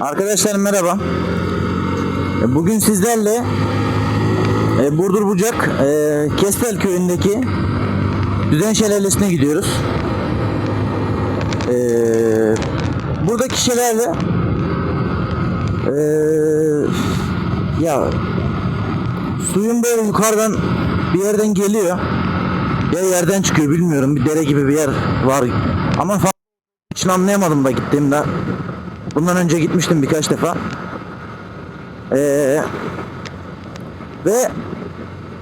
Arkadaşlar merhaba. E, Bugün sizlerle e, Burdur Bucak e, Kestel köyündeki Düzen Şelalesi'ne gidiyoruz. Buradaki şelale ya suyun böyle yukarıdan bir yerden geliyor. Ya yerden çıkıyor bilmiyorum. Bir dere gibi bir yer var. Ama hiç anlayamadım da gittiğimde. Bundan önce gitmiştim birkaç defa. Ee, ve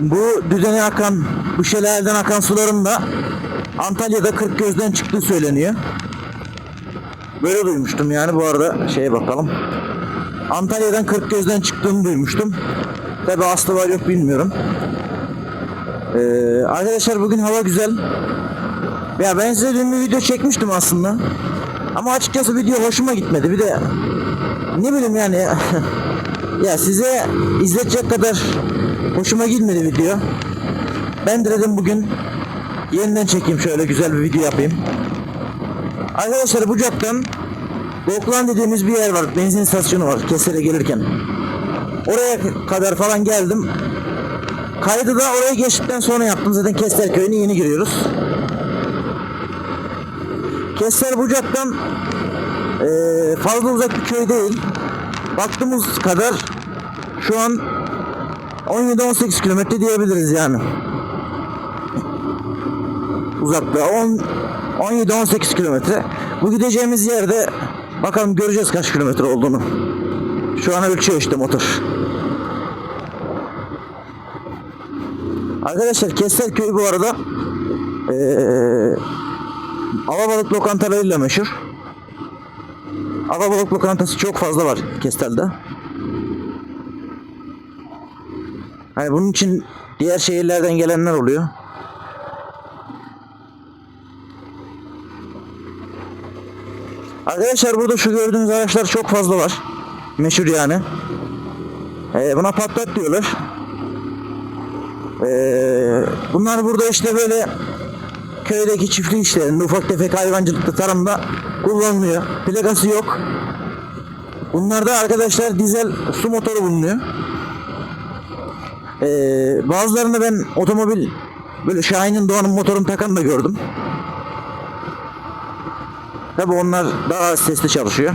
bu düzene akan, bu şelaleden akan suların da Antalya'da Kırkgöz'den çıktığı söyleniyor. Böyle duymuştum yani bu arada şeye bakalım. Antalya'dan Kırkgöz'den çıktığını duymuştum. Tabi aslı var yok bilmiyorum. Ee, arkadaşlar bugün hava güzel. Ya ben size dün bir video çekmiştim aslında. Ama açıkçası video hoşuma gitmedi. Bir de ne bileyim yani ya size izletecek kadar hoşuma gitmedi video. Ben de dedim bugün yeniden çekeyim şöyle güzel bir video yapayım. Arkadaşlar Bucak'tan Doklan dediğimiz bir yer var. Benzin istasyonu var Keser'e gelirken. Oraya kadar falan geldim. Kaydı da oraya geçtikten sonra yaptım. Zaten Kestel köyüne yeni giriyoruz. Kestel Bucak'tan eee, fazla uzak bir köy değil. Baktığımız kadar şu an 17-18 kilometre diyebiliriz yani. Uzakta 10 17-18 kilometre. Bu gideceğimiz yerde bakalım göreceğiz kaç kilometre olduğunu. Şu an ölçüyor işte motor. Arkadaşlar Kestel köyü bu arada eee Alabalık lokantalarıyla meşhur. Alabalık lokantası çok fazla var Kestel'de. Hani bunun için diğer şehirlerden gelenler oluyor. Arkadaşlar burada şu gördüğünüz araçlar çok fazla var. Meşhur yani. Ee, buna patlat diyorlar. Ee, bunlar burada işte böyle köydeki çiftlik işlerinde ufak tefek hayvancılıkta tarımda kullanılıyor. Plakası yok. Bunlarda arkadaşlar dizel su motoru bulunuyor. Ee, bazılarında ben otomobil böyle Şahin'in Doğan'ın motorunu takan da gördüm. Tabi onlar daha sesli çalışıyor.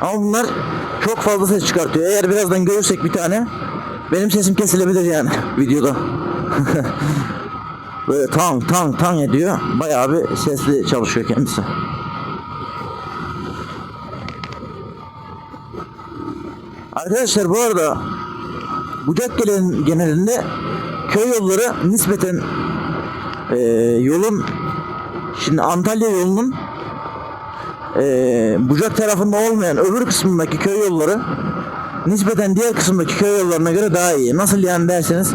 Ama bunlar çok fazla ses çıkartıyor. Eğer birazdan görürsek bir tane benim sesim kesilebilir yani videoda. Böyle tam tam tam ediyor. Bayağı bir sesli çalışıyor kendisi. Arkadaşlar bu arada Bucak gelen genelinde köy yolları nispeten e, yolun şimdi Antalya yolunun e, Bucak tarafında olmayan öbür kısmındaki köy yolları nispeten diğer kısımdaki köy yollarına göre daha iyi. Nasıl yani derseniz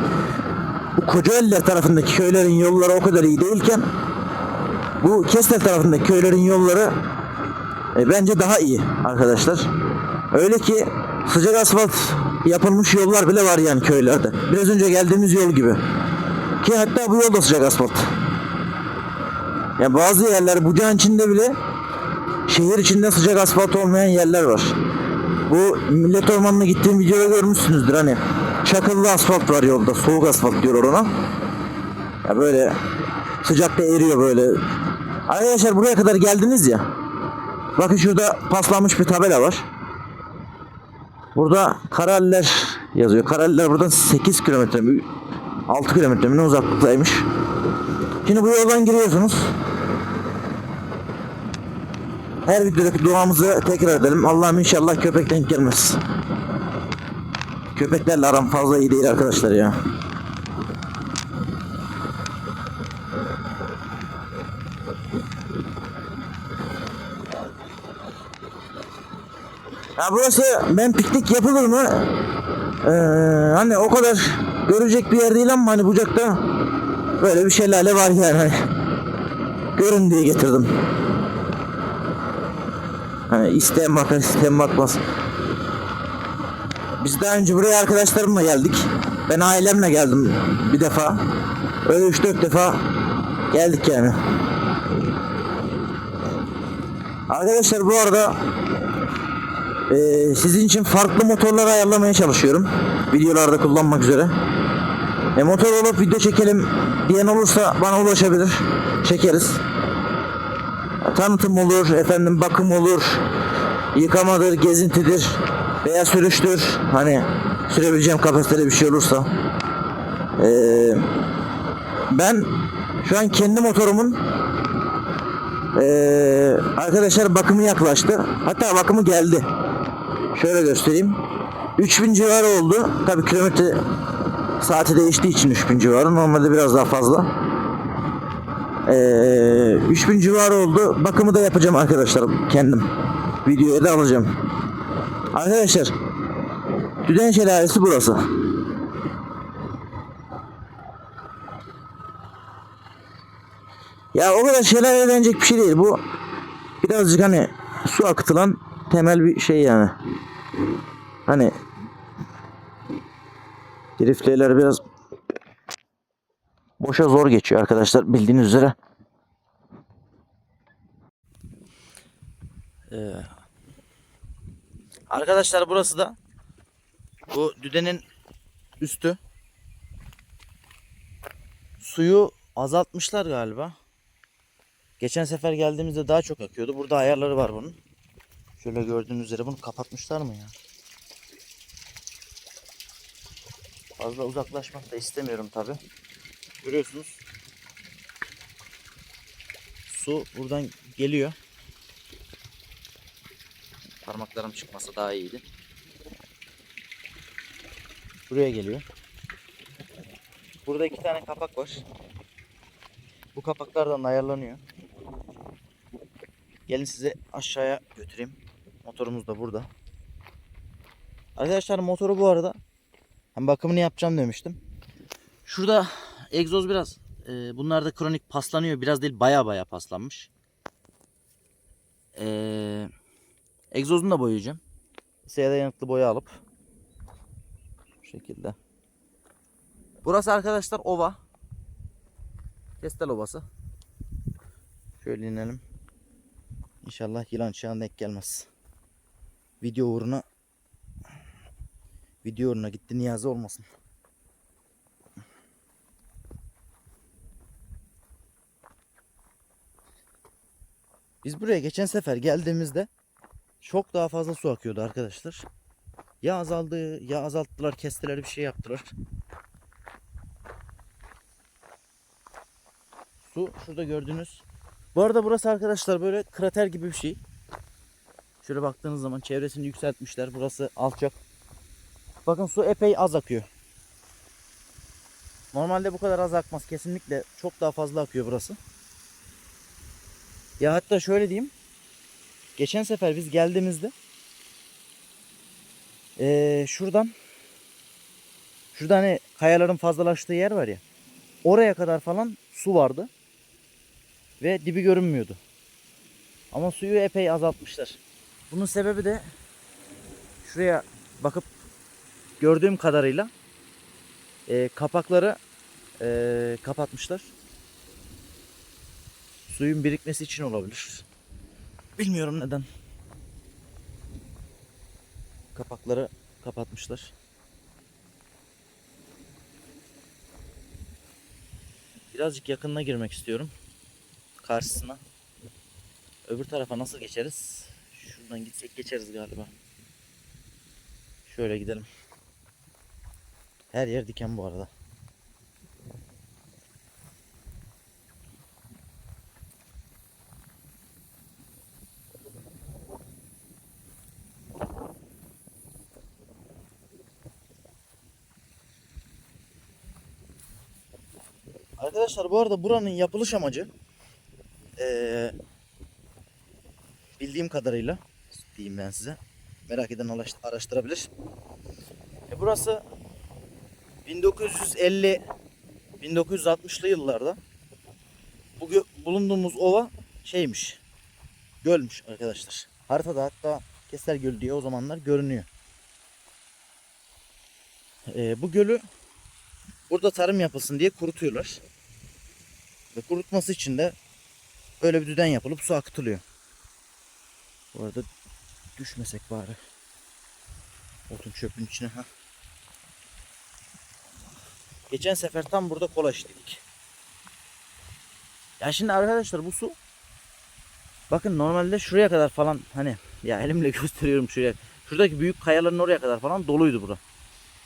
bu Kocaeliler tarafındaki köylerin yolları o kadar iyi değilken bu Kestel tarafındaki köylerin yolları e, bence daha iyi arkadaşlar. Öyle ki sıcak asfalt yapılmış yollar bile var yani köylerde. Biraz önce geldiğimiz yol gibi. Ki hatta bu yol da sıcak asfalt. Ya bazı yerler Bucağın içinde bile şehir içinde sıcak asfalt olmayan yerler var. Bu millet ormanına gittiğim videoda görmüşsünüzdür hani. Çakıllı asfalt var yolda. Soğuk asfalt diyorlar ona. Ya böyle sıcakta eriyor böyle. Arkadaşlar buraya kadar geldiniz ya. Bakın şurada paslanmış bir tabela var. Burada Karaller yazıyor. Karaller buradan 8 kilometre mi 6 kilometre mi ne uzaklıktaymış. Şimdi bu yoldan giriyorsunuz. Her videodaki duamızı tekrar edelim. Allah'ım inşallah köpek denk gelmez. Köpeklerle aram fazla iyi değil arkadaşlar ya. Ya burası ben piknik yapılır mı? Ee, hani o kadar görecek bir yer değil ama hani bucakta böyle bir şelale var yani. Hani görün diye getirdim. Hani isteyen bakar isteyen bakmaz. Biz daha önce buraya arkadaşlarımla geldik. Ben ailemle geldim bir defa. Öyle 3-4 defa geldik yani. Arkadaşlar bu arada Ee, sizin için farklı motorlar ayarlamaya çalışıyorum. Videolarda kullanmak üzere. E, motor olup video çekelim diyen olursa bana ulaşabilir. Çekeriz. Tanıtım olur, efendim bakım olur, yıkamadır, gezintidir veya sürüştür. Hani sürebileceğim kapasitede bir şey olursa. Ee, ben şu an kendi motorumun ee, arkadaşlar bakımı yaklaştı. Hatta bakımı geldi. Şöyle göstereyim. 3000 civarı oldu. Tabii kilometre saati değiştiği için 3000 civarı. Normalde biraz daha fazla. Ee, 3000 civarı oldu. Bakımı da yapacağım arkadaşlar kendim. Videoya da alacağım. Arkadaşlar Düden Şelalesi burası. Ya o kadar şelale denecek bir şey değil. Bu birazcık hani su akıtılan temel bir şey yani. Hani driftleyler biraz boşa zor geçiyor arkadaşlar bildiğiniz üzere. Ee, arkadaşlar burası da bu düdenin üstü. Suyu azaltmışlar galiba. Geçen sefer geldiğimizde daha çok akıyordu. Burada ayarları var bunun. Şöyle gördüğünüz üzere bunu kapatmışlar mı ya? Fazla uzaklaşmak da istemiyorum tabi. Görüyorsunuz. Su buradan geliyor. Parmaklarım çıkmasa daha iyiydi. Buraya geliyor. Burada iki tane kapak var. Bu kapaklardan ayarlanıyor. Gelin size aşağıya götüreyim. Motorumuz da burada. Arkadaşlar motoru bu arada hem bakımını yapacağım demiştim. Şurada egzoz biraz e, bunlar da kronik paslanıyor. Biraz değil baya baya paslanmış. E, egzozunu da boyayacağım. Siyah yanıklı boya alıp bu şekilde. Burası arkadaşlar ova. Kestel ovası. Şöyle inelim. İnşallah yılan çağına denk gelmez. Video uğruna video uğruna gitti niyazi olmasın. Biz buraya geçen sefer geldiğimizde çok daha fazla su akıyordu arkadaşlar. Ya azaldı ya azalttılar kestiler bir şey yaptılar. Su şurada gördüğünüz. Bu arada burası arkadaşlar böyle krater gibi bir şey. Şöyle baktığınız zaman çevresini yükseltmişler. Burası alçak. Bakın su epey az akıyor. Normalde bu kadar az akmaz. Kesinlikle çok daha fazla akıyor burası. Ya hatta şöyle diyeyim. Geçen sefer biz geldiğimizde ee, şuradan şurada hani kayaların fazlalaştığı yer var ya oraya kadar falan su vardı ve dibi görünmüyordu. Ama suyu epey azaltmışlar. Bunun sebebi de şuraya bakıp gördüğüm kadarıyla e, kapakları e, kapatmışlar. Suyun birikmesi için olabilir. Bilmiyorum neden. Kapakları kapatmışlar. Birazcık yakınına girmek istiyorum. Karşısına. Öbür tarafa nasıl geçeriz? Şuradan gitsek geçeriz galiba. Şöyle gidelim. Her yer diken bu arada. Arkadaşlar bu arada buranın yapılış amacı eee, bildiğim kadarıyla diyeyim ben size. Merak eden araş- araştırabilir. E burası 1950 1960'lı yıllarda bu bulunduğumuz ova şeymiş. Gölmüş arkadaşlar. Haritada hatta Keser Gölü diye o zamanlar görünüyor. E, bu gölü burada tarım yapılsın diye kurutuyorlar. Ve kurutması için de böyle bir düden yapılıp su akıtılıyor. Bu arada düşmesek bari. Otun çöpün içine. Ha. Geçen sefer tam burada kola içtik. Ya şimdi arkadaşlar bu su bakın normalde şuraya kadar falan hani ya elimle gösteriyorum şuraya. Şuradaki büyük kayaların oraya kadar falan doluydu bura.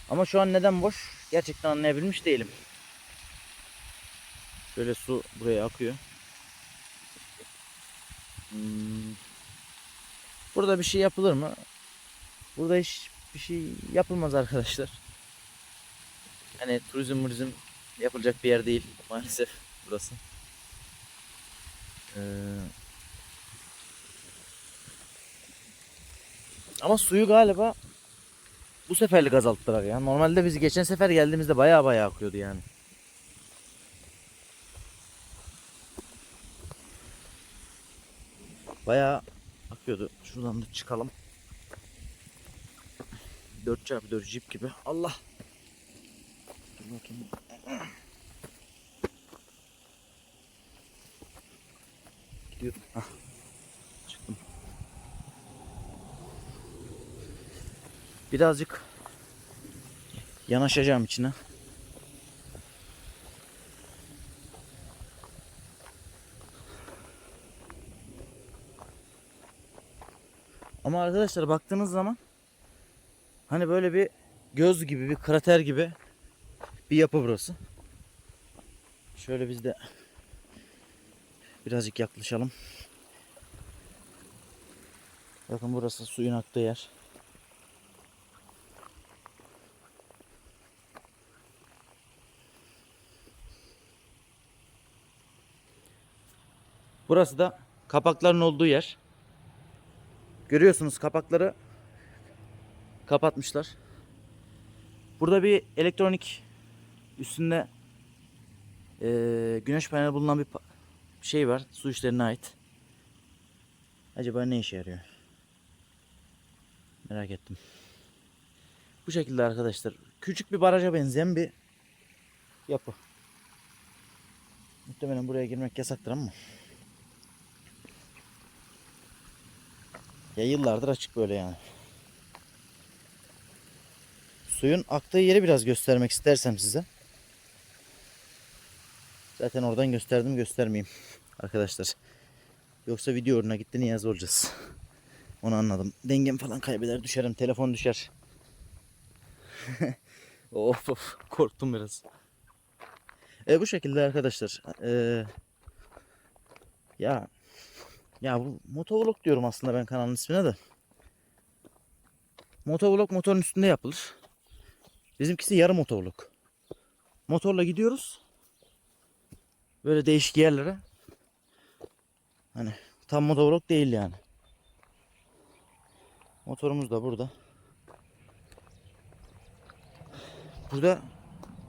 Ama şu an neden boş gerçekten anlayabilmiş değilim. Şöyle su buraya akıyor. Hmm. Burada bir şey yapılır mı? Burada hiç bir şey yapılmaz arkadaşlar. Hani turizm turizm yapılacak bir yer değil maalesef burası. Ee, ama suyu galiba bu seferlik azalttılar ya. Normalde biz geçen sefer geldiğimizde baya baya akıyordu yani. Baya akıyordu. Şuradan da çıkalım. 4x4 jip gibi. Allah. Dur bakayım. Gidiyordum. Hah. Birazcık yanaşacağım içine. Ama arkadaşlar baktığınız zaman hani böyle bir göz gibi bir krater gibi bir yapı burası. Şöyle biz de birazcık yaklaşalım. Bakın burası suyun aktığı yer. Burası da kapakların olduğu yer. Görüyorsunuz kapakları kapatmışlar. Burada bir elektronik üstünde eee, güneş paneli bulunan bir şey var. Su işlerine ait. Acaba ne işe yarıyor? Merak ettim. Bu şekilde arkadaşlar. Küçük bir baraja benzeyen bir yapı. Muhtemelen buraya girmek yasaktır ama. Ya yıllardır açık böyle yani. Suyun aktığı yeri biraz göstermek istersem size. Zaten oradan gösterdim göstermeyeyim arkadaşlar. Yoksa video uğruna gitti niye olacağız. Onu anladım. Dengem falan kaybeder düşerim. Telefon düşer. of of korktum biraz. E bu şekilde arkadaşlar. E, ya ya bu motovlog diyorum aslında ben kanalın ismine de. Motovlog motorun üstünde yapılır. Bizimkisi yarı motovlog. Motorla gidiyoruz. Böyle değişik yerlere. Hani tam motovlog değil yani. Motorumuz da burada. Burada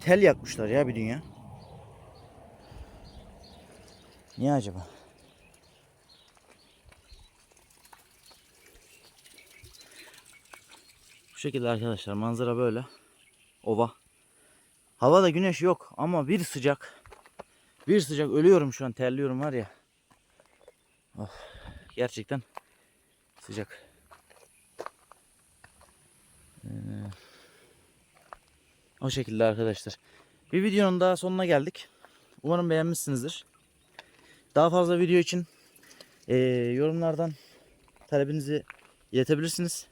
tel yakmışlar ya bir dünya. Niye acaba? Şekilde arkadaşlar manzara böyle. Ova. Havada güneş yok ama bir sıcak. Bir sıcak ölüyorum şu an terliyorum var ya. Oh, gerçekten sıcak. Ee, o şekilde arkadaşlar. Bir videonun daha sonuna geldik. Umarım beğenmişsinizdir. Daha fazla video için ee, yorumlardan talebinizi iletebilirsiniz.